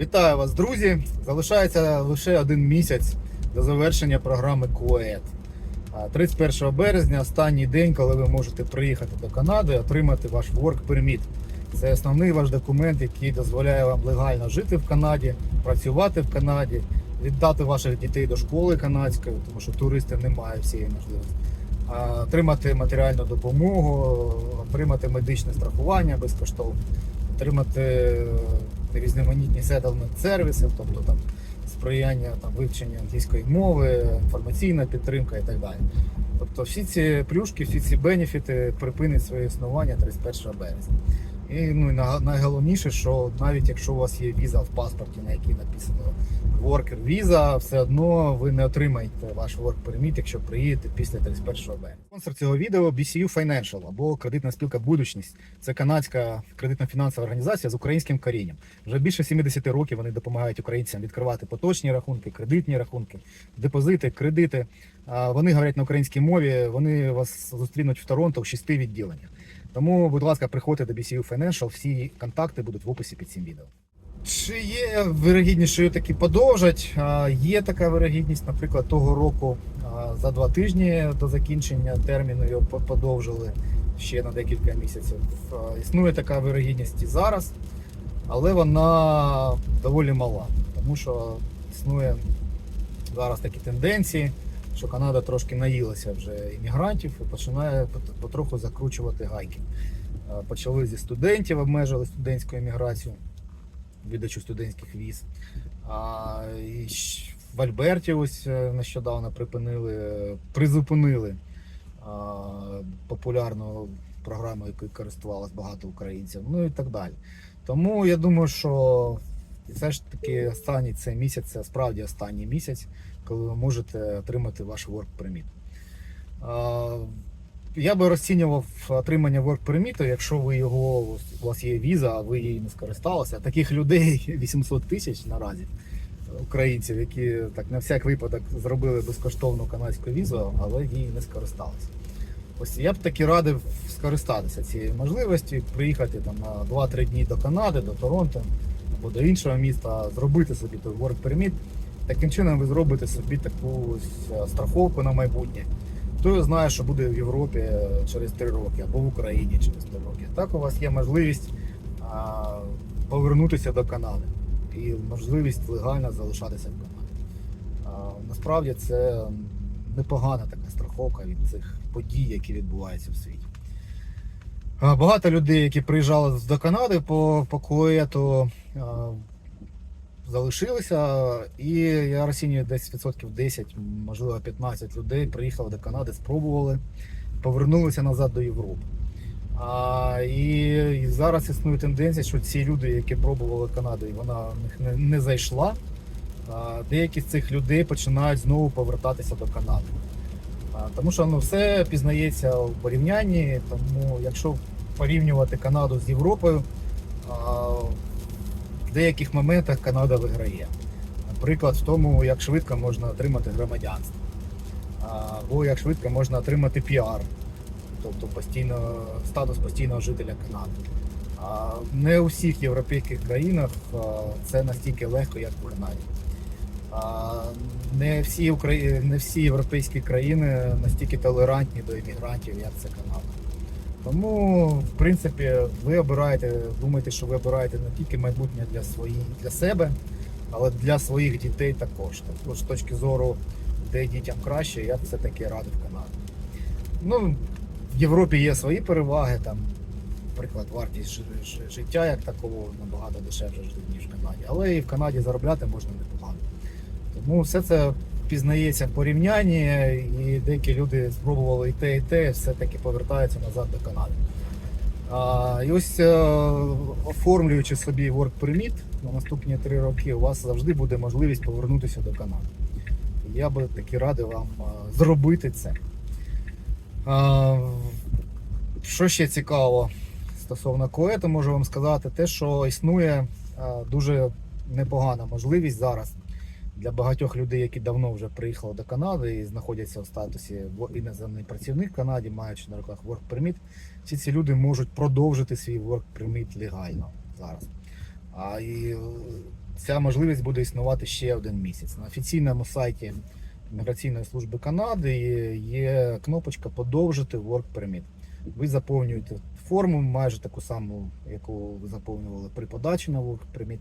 Вітаю вас, друзі! Залишається лише один місяць до завершення програми КУЕТ. 31 березня останній день, коли ви можете приїхати до Канади і отримати ваш Work Permit. Це основний ваш документ, який дозволяє вам легально жити в Канаді, працювати в Канаді, віддати ваших дітей до школи канадської, тому що туристи не мають цієї можливості. Отримати матеріальну допомогу, отримати медичне страхування безкоштовно, отримати е, різноманітні settlement сервіси, тобто там сприяння там, вивчення англійської мови, інформаційна підтримка і так далі. Тобто всі ці плюшки, всі ці бенефіти припинять своє існування 31 березня. І ну, найголовніше, що навіть якщо у вас є віза в паспорті, на якій написано Worker Visa, все одно ви не отримаєте ваш Work Permit, якщо приїдете після 31 березня. Спонсор цього відео BCU Financial або кредитна спілка Будучність. Це канадська кредитно-фінансова організація з українським корінням. Вже більше 70 років вони допомагають українцям відкривати поточні рахунки, кредитні рахунки, депозити, кредити. Вони говорять на українській мові. Вони вас зустрінуть в Торонто в шести відділеннях. Тому, будь ласка, приходьте до BCU Financial, всі контакти будуть в описі під цим відео. Чи є вирогідність, що її таки подовжать? Є така вирогідність, наприклад, того року за два тижні до закінчення терміну його подовжили ще на декілька місяців. Існує така вирогідність і зараз, але вона доволі мала, тому що існує зараз такі тенденції, що Канада трошки наїлася вже іммігрантів і починає потроху закручувати гайки. Почали зі студентів, обмежили студентську імміграцію видачу студентських віз. А, і в Альберті ось е, нещодавно припинили, призупинили а, популярну програму, якою користувалось багато українців, ну і так далі. Тому я думаю, що все ж таки останній цей місяць, це справді останній місяць, коли ви можете отримати ваш work permit. Я би розцінював отримання work permit, якщо ви його у вас є віза, а ви її не скористалися. Таких людей 800 тисяч наразі українців, які так на всяк випадок зробили безкоштовну канадську візу, але її не скористалися. Ось я б таки радив скористатися цією можливістю, приїхати там на 2-3 дні до Канади, до Торонто або до іншого міста, зробити собі той work permit. Таким чином ви зробите собі таку е, страховку на майбутнє. Хто знає, що буде в Європі е, через 3 роки або в Україні через 3 роки. Так у вас є можливість а, повернутися до Канади і можливість легально залишатися в Канаді. А, насправді це непогана така страховка від цих подій, які відбуваються в світі. А, Багато людей, які приїжджали до Канади по, по Куету, а, залишилися, і я розцінюю десь відсотків 10, можливо 15 людей приїхали до Канади, спробували, повернулися назад до Європи. А, і, і зараз існує тенденція, що ці люди, які пробували Канаду, і вона в них не, не зайшла, а, деякі з цих людей починають знову повертатися до Канади. А, тому що ну, все пізнається в порівнянні, тому якщо порівнювати Канаду з Європою, а, деяких моментах Канада виграє. Наприклад, в тому, як швидко можна отримати громадянство, або як швидко можна отримати піар, тобто постійно, статус постійного жителя Канади. Не у всіх європейських країнах це настільки легко, як в Канаді. Не всі, Украї... не всі європейські країни настільки толерантні до іммігрантів, як це Канада. Тому, в принципі, ви обираєте, думаєте, що ви обираєте не тільки майбутнє для своїх, для себе, але для своїх дітей також. Тобто, з точки зору, де дітям краще, я все-таки радив Канаду. Ну, в Європі є свої переваги, там, наприклад, вартість жи- жи- життя як такого набагато дешевше, ніж в Канаді. Але і в Канаді заробляти можна непогано. Тому все це пізнається в порівнянні, і деякі люди спробували і те, і те, все-таки повертаються назад до Канади. А, і ось е, оформлюючи собі work permit на наступні три роки, у вас завжди буде можливість повернутися до Канади. Я би таки радий вам е, зробити це. А, що ще цікаво стосовно коету, можу вам сказати, те, що існує е, дуже непогана можливість зараз для багатьох людей, які давно вже приїхали до Канади і знаходяться в статусі іноземний працівник в Канаді, маючи на руках work permit, всі ці люди можуть продовжити свій work permit легально зараз. А і е, ця можливість буде існувати ще один місяць. На офіційному сайті Міграційної служби Канади є кнопочка Подовжити Work Permit. Ви заповнюєте форму, майже таку саму, яку ви заповнювали при подачі на Work Permit.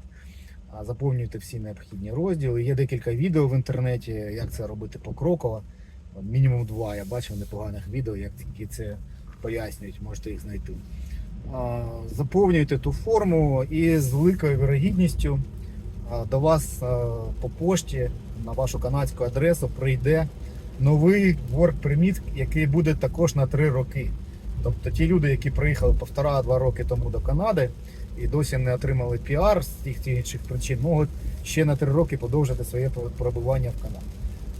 А, Заповнюєте всі необхідні розділи. Є декілька відео в інтернеті, як це робити покроково. Мінімум два. Я бачив непоганих відео, як які це пояснюють, можете їх знайти. А, Заповнюєте ту форму і з великою вірогідністю до вас по пошті на вашу канадську адресу прийде новий work permit, який буде також на 3 роки. Тобто ті люди, які приїхали півтора-два роки тому до Канади і досі не отримали піар з тих чи інших причин, можуть ще на 3 роки подовжити своє перебування в Канаді.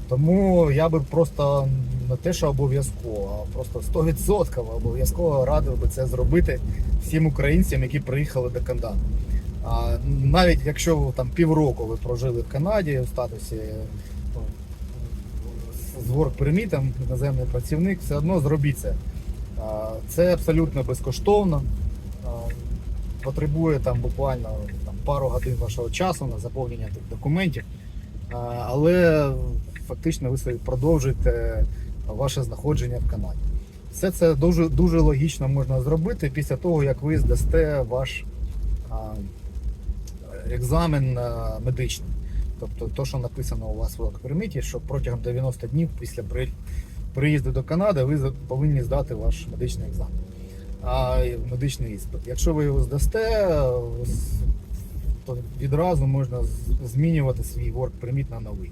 Тому я би просто не те, що обов'язково, а просто 100% обов'язково радив би це зробити всім українцям, які приїхали до Канади. А навіть якщо там півроку ви прожили в Канаді в статусі ну, з work-пермітом, іноземний працівник, все одно зробіть це. Це абсолютно безкоштовно. Потребує там буквально там, пару годин вашого часу на заповнення тих документів. Але фактично ви продовжуєте ваше знаходження в Канаді. Все це дуже, дуже логічно можна зробити після того, як ви здасте ваш екзамен медичний. Тобто то, що написано у вас в permit, що протягом 90 днів після приїзду до Канади ви повинні здати ваш медичний екзамен. А медичний іспит. Якщо ви його здасте, то відразу можна змінювати свій work permit на новий.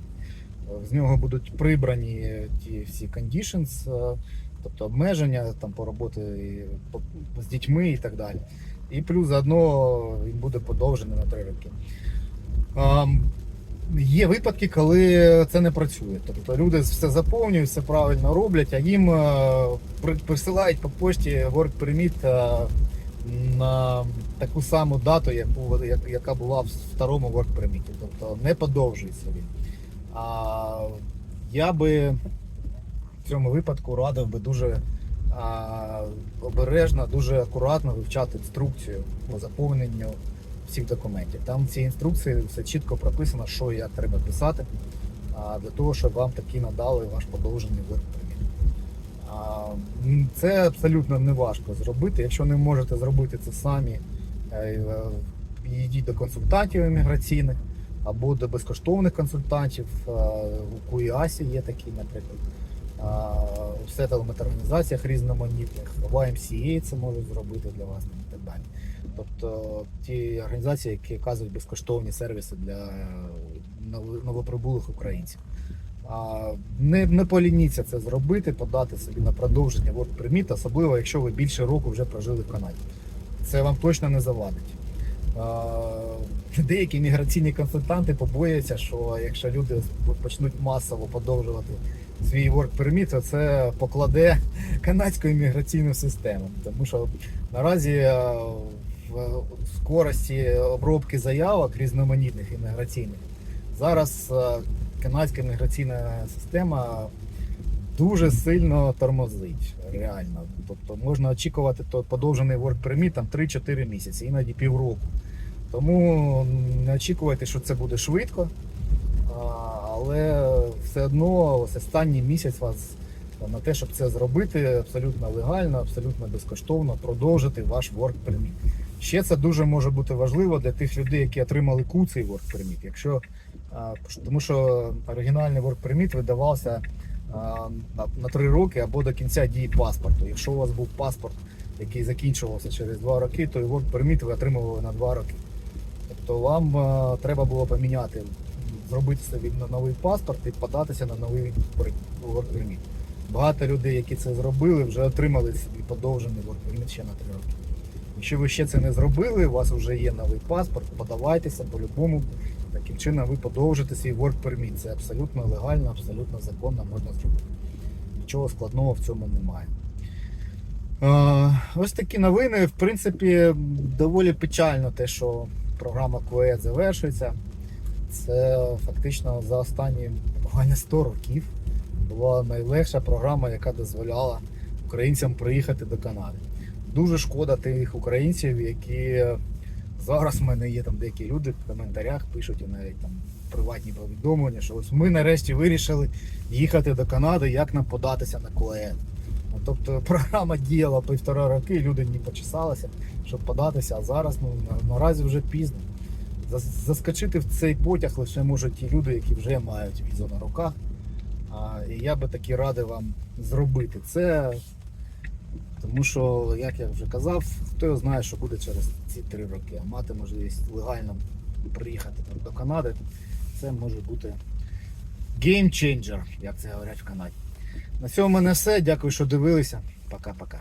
З нього будуть прибрані ті всі conditions, е, тобто обмеження там по роботі з дітьми і так далі. І плюс заодно він буде подовжений на 3 роки. Є випадки, коли це не працює. Тобто люди все заповнюють, все правильно роблять, а їм е, присилають по пошті permit е, на таку саму дату, яка була в старому permit. Тобто не подовжується він. А, я би в цьому випадку радив би дуже а, обережно, дуже акуратно вивчати інструкцію по заповненню всіх документів. Там в цій інструкції все чітко прописано, що і як треба писати, для того, щоб вам таки надали ваш подовжений м, Це абсолютно не важко зробити. Якщо не можете зробити це самі, е, е, йдіть до консультантів імміграційних або до безкоштовних консультантів. Е, У КУІАСі є такі, наприклад. У сеттлмент організаціях різноманітних, в IMCA це можуть зробити для вас і так далі. Тобто ті організації, які оказують безкоштовні сервіси для новоприбулих українців. А, Не, не полініться це зробити, подати собі на продовження work permit, особливо якщо ви більше року вже прожили в Канаді. Це вам точно не завадить. Деякі міграційні консультанти побояться, що якщо люди почнуть масово подовжувати свій work permit, то це покладе канадську імміграційну систему. Тому що наразі е, в скорості обробки заявок різноманітних імміграційних зараз е, канадська імміграційна система дуже сильно тормозить. Реально. Тобто можна очікувати то подовжений work permit там 3-4 місяці, іноді півроку. Тому не очікуйте, що це буде швидко, але все одно ось останній місяць вас на те, щоб це зробити абсолютно легально, абсолютно безкоштовно, продовжити ваш work permit. Ще це дуже може бути важливо для тих людей, які отримали ку цей work permit. Якщо, тому що оригінальний work permit видавався на, на 3 роки або до кінця дії паспорту. Якщо у вас був паспорт, який закінчувався через 2 роки, то і work permit ви отримували на 2 роки. Тобто вам треба було поміняти, зробити собі новий паспорт і податися на новий work permit. Багато людей, які це зробили, вже отримали собі подовжений work permit ще на 3 роки. Якщо ви ще це не зробили, у вас вже є новий паспорт, подавайтеся по-любому. Таким чином ви подовжите свій work permit. Це абсолютно легально, абсолютно законно можна зробити. Нічого складного в цьому немає. Ось такі новини. В принципі, доволі печально те, що програма КУЕД завершується. Це фактично за останні буквально 100 років була найлегша програма, яка дозволяла українцям приїхати до Канади. Дуже шкода тих українців, які Зараз в мене є там деякі люди в коментарях пишуть і навіть там приватні повідомлення, що ось ми нарешті вирішили їхати до Канади, як нам податися на КОЕД. Ну, Тобто програма діяла півтора роки, люди не почесалися, щоб податися, а зараз ну, наразі вже пізно. Заскочити в цей потяг лише можуть ті люди, які вже мають візу на руках. А, і я би таки радив вам зробити це. Тому що, як я вже казав, хто його знає, що буде через ці три роки. А мати можливість легально приїхати до Канади, це може бути changer, як це говорять в Канаді. На цьому в мене все. Дякую, що дивилися. Пока-пока.